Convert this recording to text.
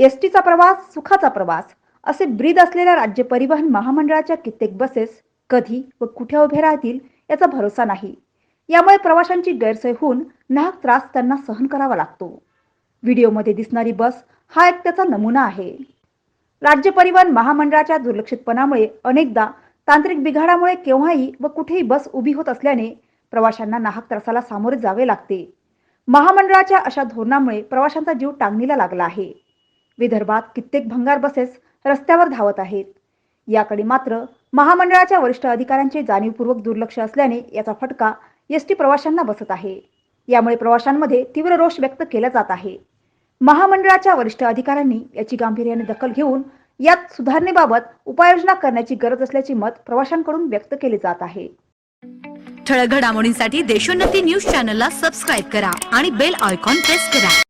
S टीचा प्रवास सुखाचा प्रवास असे ब्रीद असलेल्या राज्य परिवहन महामंडळाच्या कित्येक बसेस कधी व कुठे उभे राहतील याचा भरोसा नाही. यामुळे प्रवाशांची गैरसोय होऊन नाहक त्रास त्यांना सहन करावा लागतो. व्हिडिओमध्ये दिसणारी बस हा एक त्याचा नमुना आहे. राज्य परिवहन महामंडळाच्या दुर्लक्षितपणामुळे अनेकदा तांत्रिक बिघाडामुळे केव्हाही व कुठेही बस उभी होत असल्याने प्रवाशांना नाहक त्रासाला सामोरे जावे लागते. महामंडळाच्या अशा धोरणामुळे प्रवाशांचा जीव टांगणीला लागला आहे. विदर्भात कित्येक भंगार बसेस रस्त्यावर धावत आहेत. याकडे मात्र महामंडळाच्या वरिष्ठ अधिकाऱ्यांचे जाणीवपूर्वक दुर्लक्ष असल्याने याचा फटका एस टी प्रवाशांना बसत आहे. यामुळे प्रवाशांमध्ये तीव्र रोष व्यक्त केला जात आहे. महामंडळाच्या वरिष्ठ अधिकाऱ्यांनी याची गांभीर्याने दखल घेऊन यात सुधारणेबाबत उपाययोजना करण्याची गरज असल्याचे मत प्रवाशांकडून व्यक्त केले जात आहे. ठळक घडामोडींसाठी देशोन्नती न्यूज चॅनलला सबस्क्राईब करा आणि बेल आयकॉन प्रेस करा.